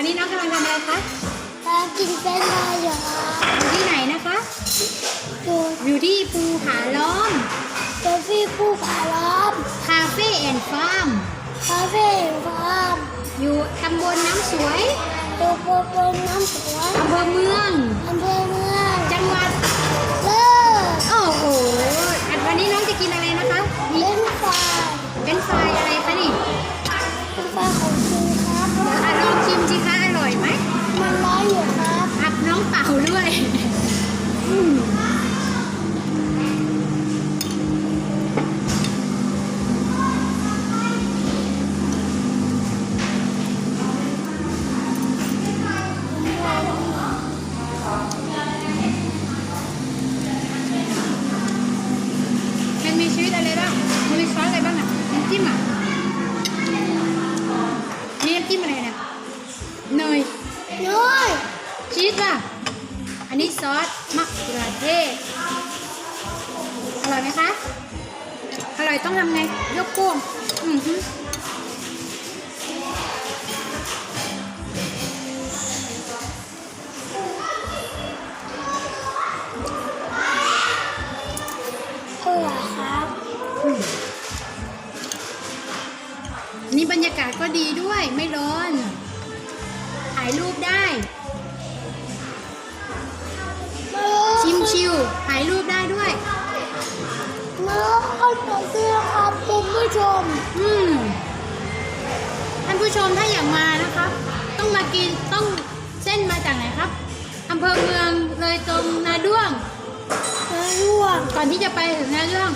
อนนี้น้องกำลังทำอะไรคะตากินเป็นไรเหรออยู่ที่ไหนนะคะอยู่อยู่ที่ภูผาล้อมเจอพี่ผู้ผาล้อมคาเฟ่แอนด์ฟาร์มคาเฟ่ฟาร์มอยู่ตำบลน้ำสวยอยู่บนบนน้ำสวน จิ้มอะนี่น้ำจิ้มอะไรเนี่ยเนยน้อยชีสอะ อันนี้ซอสมะเขือเทศอร่อยไหมคะ อร่อยต้องทำไง ยกโป้งอือ นี่บรรยากาศก็ดีด้วยไม่ร้อน ถ่ายรูปได้ ชิมชิวถ่ายรูปได้ด้วยน้องเอาหน่อยสิครับคุณผู้ชม อืมท่านผู้ชมถ้าอยากมานะครับ ต้องมากินต้องเส้นมาจากไหนครับอำเภอเมืองเลยตรงนาด้วงน้ำร่วง ก่อนที่จะไปถึงนาด้วง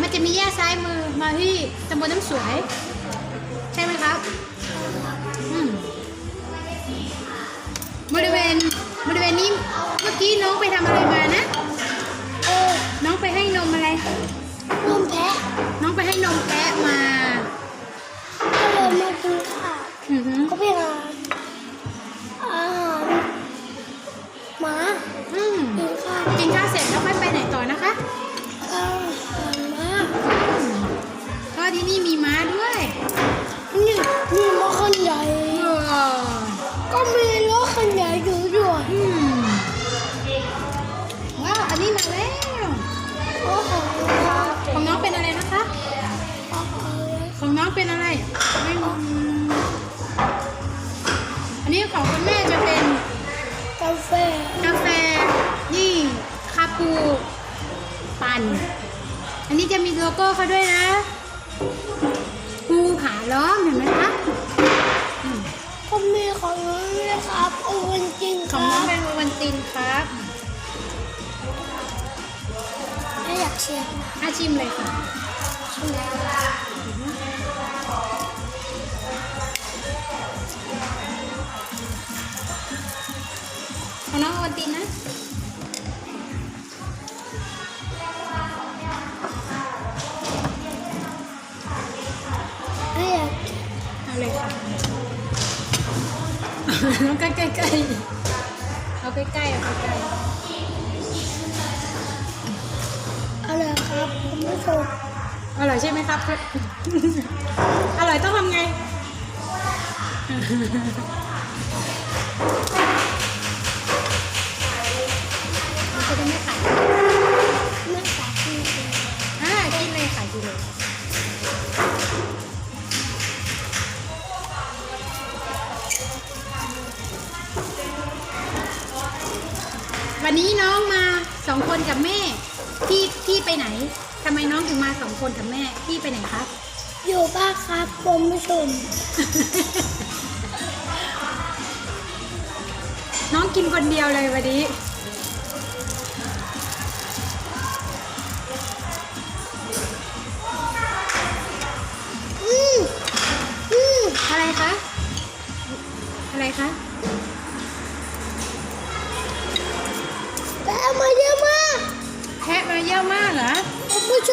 มันจะมีแยกซ้ายมือมาที่ตำบลน้ำสวย ใช่ไหมครับอืมบริเวณบริเวณนี้เมื่อกี้น้องไปทำอะไรมานะ เออ น้องไปให้นมอะไรนุ่มแพะ น้องไปให้นมแพะมาก็เลยมากินข้าวอือหือก็ไปหาอาหารหมาอืมกินข้าวกินข้าวเสร็จแล้วค่อยไปไหนต่อนะคะอาหารหมาก็ที่นี่มีม้าด้วย ของน้องเป็นอะไรนะคะ ของน้องเป็นอะไรไม่รู้อันนี้ของคุณแม่จะเป็นกาแฟกาแฟนี่คาปูปั่น อันนี้จะมีโลโก้เขาด้วยนะภูผาล้อมเห็นไหมคะอืมก็มีของน้องด้วยครับโอวันจริงขคองรัน้อบงเป็นวันตินครับ อยากชียร์อาชิมเลยค่ะชิมแล้วของน้องวันตินนะไม่อยากเอาเลยค่ะน้องใกล้ๆเอาใกล้ๆเอาใกล้อะไรครับคุณผู้ชมๆอร่อยใช่ไหมครับ อร่อยต้องทำไง มันจะได้ไม่ขาดไม่อยากกินเลยอ่ากินเลยค่ะกินเลยวันนี้น้องมาสองคนกับแม่ พี่พี่ไปไหนทำไมน้องถึงมาสองคนกับแม่ พี่ไปไหนครับ อยู่บ้านครับคุณผู้ชม น้องกินคนเดียวเลยวันนี้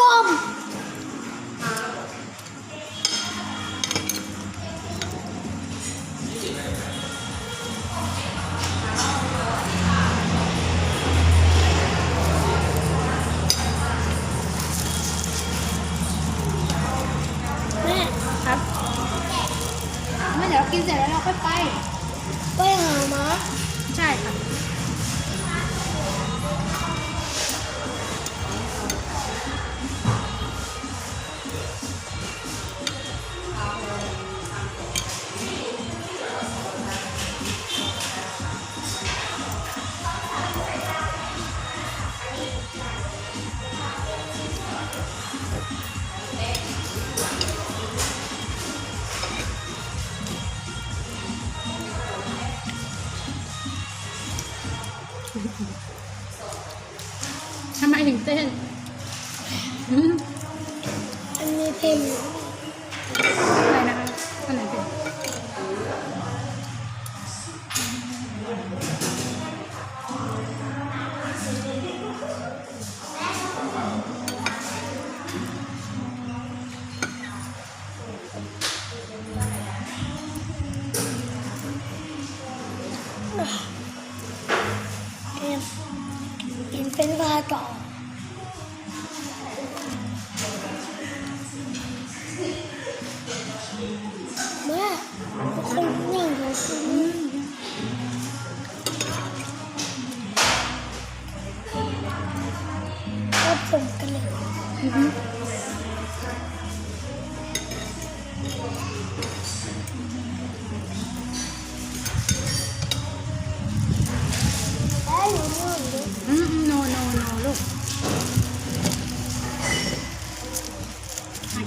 ส้มแม่ครับไม่เดี๋ยวเรากินเสร็จแล้วเราค่อยไป ทำไมถึงเต้น เป็นปลาต่อแม่ทุกคนนั่ง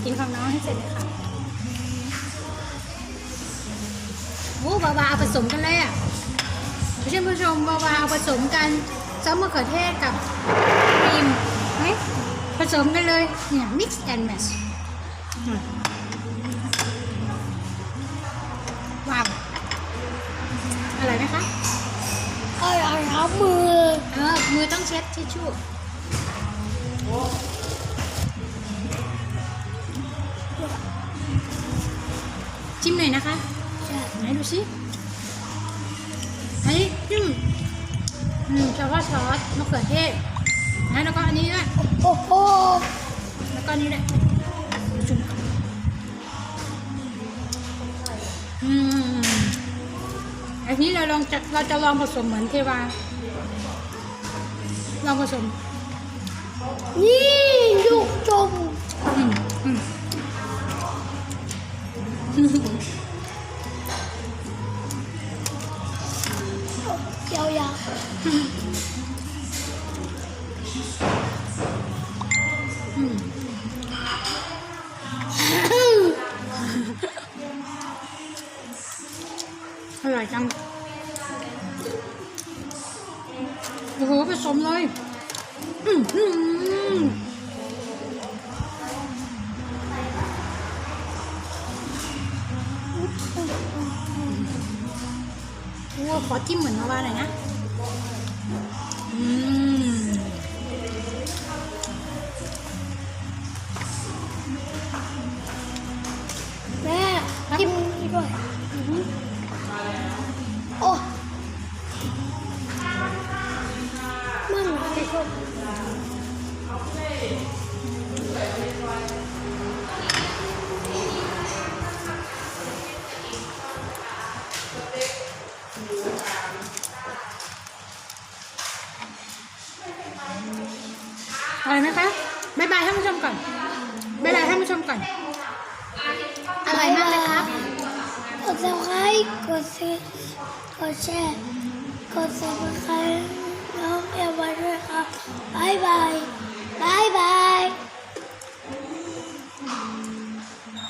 กินของน้องให้เสร็จเลยค่ะโอ้บาวาเอาผสมกันเลยอะผู้ชมผู้ชมบาวาเอาผสมกันซอสมะเขือเทศกับครีมไหมผสมกันเลย เนี่ย mix and match อืมว้าวอร่อยไหมคะอร่อยครับมือ เออ มือต้องเช็ดทิชชู่ จิ้มหน่อยนะคะใช่ไหนดูสิอันนี้จิ้มอืมเฉพาะซอสมะเขือเทศนะแล้วก็อันนี้ด้วยโอ้โหแล้วก็อันนี้ด้วยจุ่มกันอืมอันนี้เราลองจะเราจะลองผสมเหมือนเทวาลองผสมนี่ลูกจม อืมอืมยาวอืม ขอจิ้มเหมือนมาวาหน่อยนะ ม่ายบายท่านผู้ชมก่อน อร่อยมากเลยครับ กดไลค์กดซื้อกดแชร์ กดซับสไครต์น้องเอวาด้วยครับบายบายบายบาย